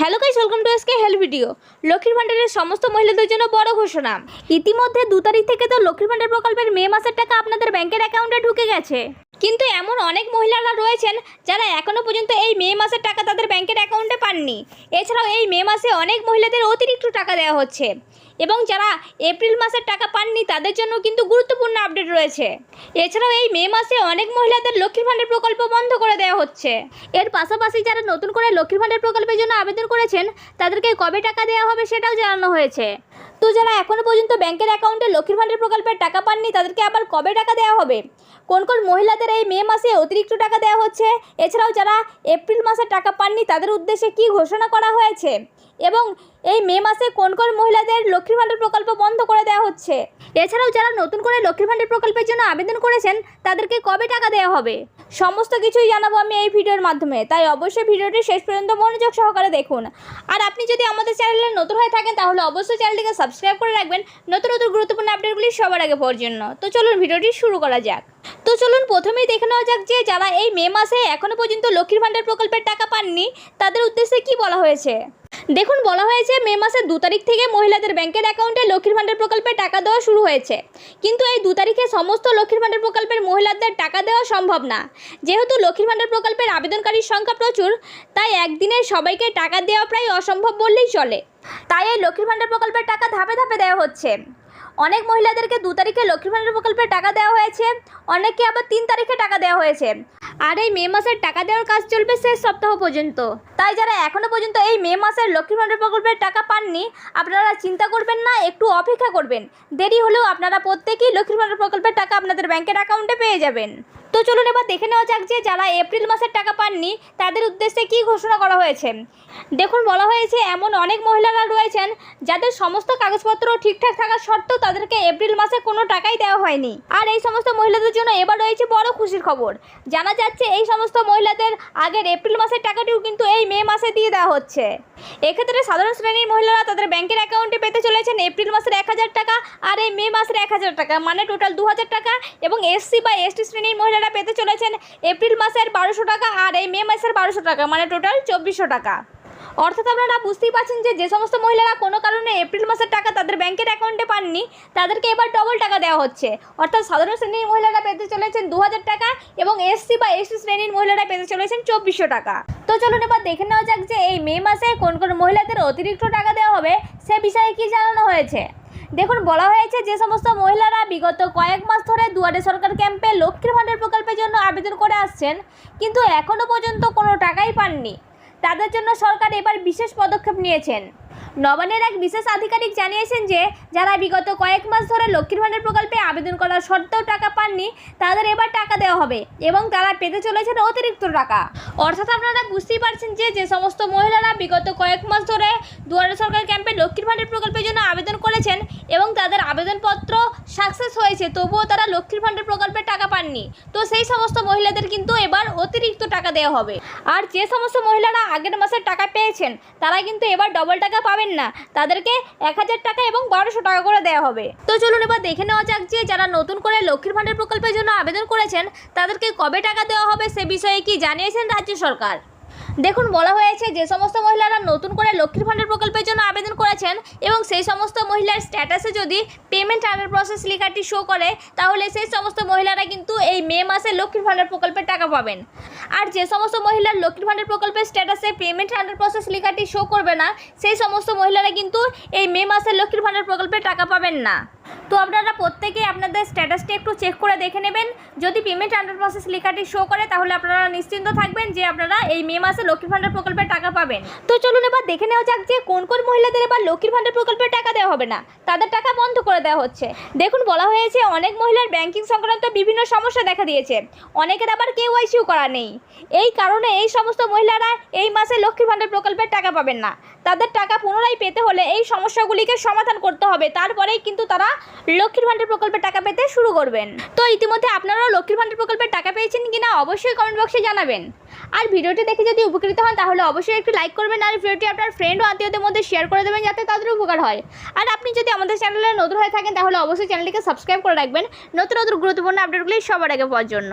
Hello guys, welcome to SK hell video লক্ষ্মীর ভাণ্ডারের সমস্ত মহিলাদের জন্য বড় ঘোষণা। ইতিমধ্যে দু তারিখ থেকে তো লক্ষ্মীর ভাণ্ডার প্রকল্পের মে মাসের টাকা আপনাদের ব্যাংকের অ্যাকাউন্টে ঢুকে গেছে। কিন্তু এমন অনেক মহিলারা রয়েছেন যারা এখনও পর্যন্ত এই মে মাসের টাকা তাদের ব্যাংকের অ্যাকাউন্টে পাননি। এছাড়াও এই মে মাসে অনেক মহিলাদের অতিরিক্ত টাকা দেওয়া হচ্ছে এবং যারা এপ্রিল মাসের টাকা পাননি তাদের জন্য কিন্তু গুরুত্বপূর্ণ আপডেট রয়েছে। এছাড়াও এই মে মাসে অনেক মহিলাদের লক্ষ্মীর ভাণ্ডার প্রকল্প বন্ধ করে দেওয়া হচ্ছে। এর পাশাপাশি যারা নতুন করে লক্ষ্মীর ভাণ্ডার প্রকল্পের জন্য আবেদন করেছেন, তাদেরকে কবে টাকা দেওয়া হবে সেটাও জানানো হয়েছে। তো যারা এখনও পর্যন্ত ব্যাংকের অ্যাকাউন্টে লক্ষ্মীর ভাণ্ডার প্রকল্পের টাকা পাননি, তাদেরকে আবার কবে টাকা দেওয়া হবে? কোন কোন মহিলাদের এই মে মাসে অতিরিক্ত টাকা দেওয়া হচ্ছে? এছাড়াও যারা এপ্রিল মাসে টাকা পাননি, তাদের উদ্দেশ্যে কি ঘোষণা করা হয়েছে? এবং এই মে মাসে কোন কোন মহিলাদের লক্ষ্মীর ভাণ্ডার প্রকল্প বন্ধ করে দেওয়া হচ্ছে? এছাড়াও যারা নতুন করে লক্ষ্মীর ভাণ্ডার প্রকল্পের জন্য আবেদন করেছেন, তাদেরকে কবে টাকা দেওয়া হবে? সমস্ত কিছুই জানাব আমি এই ভিডিওর মাধ্যমে। তাই অবশ্যই ভিডিওটি শেষ পর্যন্ত মনোযোগ সহকারে দেখুন। আর আপনি যদি আমাদের চ্যানেলে নতুন হয়ে থাকেন, তাহলে অবশ্যই চ্যানেলটিকে সাবস্ক্রাইব করে রাখবেন। নতুন নতুন গুরুত্বপূর্ণ আপডেটগুলি সবার আগে জন্য। তো চলুন ভিডিওটি শুরু করা যাক। তো চলুন প্রথমেই দেখে নেওয়া যাক যে যারা এই মে মাসে এখনও পর্যন্ত লক্ষ্মীর ভাণ্ডার প্রকল্পের টাকা পাননি, তাদের উদ্দেশ্যে কি বলা হয়েছে? দেখুন, বলা হয়েছে মে মাসের দু তারিখ থেকে মহিলাদের ব্যাংকের অ্যাকাউন্টে লক্ষ্মীর ভাণ্ডার প্রকল্পে টাকা দেওয়া শুরু হয়েছে। কিন্তু এই দু তারিখে সমস্ত লক্ষ্মীর ভাণ্ডার প্রকল্পের মহিলাদের টাকা দেওয়া সম্ভব না। যেহেতু লক্ষ্মীর ভাণ্ডার প্রকল্পের আবেদনকারীর সংখ্যা প্রচুর, তাই একদিনে সবাইকে টাকা দেওয়া প্রায় অসম্ভব বললেই চলে। তাই এই লক্ষ্মীর ভাণ্ডার প্রকল্পের টাকা ধাপে ধাপে দেওয়া হচ্ছে। অনেক মহিলাদেরকে দু তারিখে লক্ষ্মীর ভাণ্ডার প্রকল্পের টাকা দেওয়া হয়েছে, অনেককে আবার তিন তারিখে টাকা দেওয়া হয়েছে। আর এই মে মাসের টাকা দেওয়ার কাজ চলবে শেষ সপ্তাহ পর্যন্ত। তাই যারা এখনও পর্যন্ত এই মে মাসের লক্ষ্মীর ভাণ্ডার প্রকল্পের টাকা পাননি, আপনারা চিন্তা করবেন না, একটু অপেক্ষা করবেন। দেরি হলেও আপনারা প্রত্যেকেই লক্ষ্মীর ভাণ্ডার প্রকল্পের টাকা আপনাদের ব্যাংকের অ্যাকাউন্টে পেয়ে যাবেন। তো চলুন এবার দেখে নেওয়া যাক যে যারা এপ্রিল মাসের টাকা পাননি, তাদের উদ্দেশ্যে কী ঘোষণা করা হয়েছে। দেখুন, বলা হয়েছে এমন অনেক মহিলারা রয়েছেন যাদের সমস্ত কাগজপত্র ঠিকঠাক থাকা সত্ত্বেও তাদেরকে এপ্রিল মাসে কোনো টাকাই দেওয়া হয়নি। আর এই সমস্ত মহিলাদের জন্য এবার রয়েছে বড় খুশির খবর। জানা যাচ্ছে এই সমস্ত মহিলাদের আগের এপ্রিল মাসের টাকাটিও কিন্তু এই মে মাসে দিয়ে দেওয়া হচ্ছে। এক্ষেত্রে সাধারণ শ্রেণির মহিলারা তাদের ব্যাংকের অ্যাকাউন্টে পেতে চলেছেন এপ্রিল মাসের এক হাজার টাকা আর এই মে মাসের এক হাজার টাকা মানে টোটাল দু হাজার টাকা। এবং এসসি বা এসটি শ্রেণির মহিলারা পেতে চলেছেন এপ্রিল মাসের বারোশো টাকা আর এই মে মাসের বারোশো টাকা মানে টোটাল চব্বিশশো টাকা। অর্থাৎ আপনারা বুঝতেই পারছেন যে যে সমস্ত মহিলারা কোনো কারণে এপ্রিল মাসের টাকা তাদের ব্যাংকের অ্যাকাউন্টে পাননি, তাদেরকে এবার ডবল টাকা দেওয়া হচ্ছে। অর্থাৎ সাধারণ শ্রেণির মহিলারা পেতে চলেছেন দু হাজার টাকা এবং এসসি বা এসসি শ্রেণির মহিলারা পেতে চলেছেন চব্বিশশো টাকা। তো চলুন এবার দেখে নেওয়া যাক যে এই মে মাসে কোন কোন মহিলাদের অতিরিক্ত টাকা দেওয়া হবে, সে বিষয়ে কি জানানো হয়েছে। দেখুন, বলা হয়েছে যে সমস্ত মহিলারা বিগত কয়েক মাস ধরে দুয়ারে সরকার ক্যাম্পে লক্ষ্মীর ভাণ্ডার প্রকল্পের জন্য আবেদন করে আসছেন, কিন্তু এখনও পর্যন্ত কোনো টাকাই পাননি। তাদের জন্য সরকার এবার বিশেষ পদক্ষেপ নিয়েছেন। নবান্নের এক বিশেষ আধিকারিক জানিয়েছেন যে, যারা বিগত কয়েক মাস ধরে লক্ষ্মীর ভাণ্ডার প্রকল্পে আবেদন করার সত্ত্বেও টাকা পাননি, তাদের এবার টাকা দেওয়া হবে এবং তারা পেতে চলেছেন অতিরিক্ত টাকা। অর্থাৎ আপনারা বুঝতেই পারছেন যে যে সমস্ত মহিলারা বিগত কয়েক মাস ধরে দুয়ারে সরকার ক্যাম্পে লক্ষ্মীর ভাণ্ডার প্রকল্পের জন্য আবেদন করেছেন এবং তাদের আবেদনপত্র সাকসেস হয়েছে, তবুও তারা লক্ষ্মীর ভাণ্ডার প্রকল্পে টাকা পাননি। তো সেই সমস্ত মহিলাদের কিন্তু এবার অতিরিক্ত টাকা দেওয়া হবে। আর যে সমস্ত মহিলারা আগের মাসের টাকা পেয়েছেন, তারা কিন্তু এবার ডবল টাকা পাবেন না। তাদেরকে এক হাজার টাকা এবং বারোশো টাকা করে দেওয়া হবে। তো চলুন এবার দেখে নেওয়া যাক যে যারা নতুন করে লক্ষ্মীর ভাণ্ডার প্রকল্পের জন্য আবেদন করেছেন, তাদেরকে কবে টাকা দেওয়া হবে সে বিষয়ে কি জানিয়েছেন রাজ্য সরকার? দেখুন, বলা হয়েছে যে সমস্ত মহিলারা নতুন করে লক্ষ্মীর ভাণ্ডার প্রকল্পের জন্য আবেদন করেছেন এবং সেই সমস্ত মহিলার স্ট্যাটাসে যদি পেমেন্ট আন্ডার প্রসেস লেখাটি শো করে, তাহলে সেই সমস্ত মহিলারা কিন্তু এই মে মাসে লক্ষ্মীর ভাণ্ডার প্রকল্পের টাকা পাবেন। আর যে সমস্ত মহিলার লক্ষ্মীর ভাণ্ডার প্রকল্পের স্ট্যাটাসে পেমেন্ট আন্ডার প্রসেস লেখাটি শো করবে না, সেই সমস্ত মহিলারা কিন্তু এই মে মাসে লক্ষ্মীর ভাণ্ডার প্রকল্পের টাকা পাবেন না। তো আপনারা প্রত্যেকেই আপনাদের স্ট্যাটাসটি একটু চেক করে দেখে নেবেন। যদি পেমেন্ট আন্ডার প্রসেস লেখাটি শো করে, তাহলে আপনারা নিশ্চিন্ত থাকবেন যে আপনারা এই মে মাসে লক্ষ্মীর ভাণ্ডার প্রকল্পের টাকা পাবেন। তো চলুন এবার দেখে নেওয়া যাক যে কোন কোন মহিলাদের এবার লক্ষ্মীর ভাণ্ডার প্রকল্পের টাকা দেওয়া হবে না। তাদের টাকা বন্ধ করে দেওয়া হচ্ছে। দেখুন, বলা হয়েছে অনেক মহিলার ব্যাংকিং সংক্রান্ত বিভিন্ন সমস্যা দেখা দিয়েছে। অনেকের আবার কেওয়াইসিও করা নেই। এই কারণে এই সমস্ত মহিলারা এই মাসে লক্ষ্মীর ভাণ্ডার প্রকল্পের টাকা পাবেন না। তাদের টাকা পুনরায় পেতে হলে এই সমস্যাগুলিকে সমাধান করতে হবে। তারপরেই কিন্তু তারা লক্ষ্মীর ভাণ্ডার প্রকল্পের টাকা পেতে শুরু করবেন। তো ইতিমধ্যে আপনারাও লক্ষ্মীর ভাণ্ডার প্রকল্পের টাকা পেয়েছেন কিনা অবশ্যই কমেন্ট বক্সে জানাবেন। আর ভিডিওটি দেখে যদি উপকৃত হন, তাহলে অবশ্যই একটু লাইক করবেন আর ভিডিওটি আপনার ফ্রেন্ড ও আত্মীয়দের মধ্যে শেয়ার করে দেবেন যাতে তাদের উপকার হয়। আর আপনি যদি আমাদের চ্যানেলে নতুন হয়ে থাকেন, তাহলে অবশ্যই চ্যানেলটিকে সাবস্ক্রাইব করে রাখবেন। নতুন নতুন গুরুত্বপূর্ণ আপডেটগুলি সবার আগে পাওয়ার জন্য।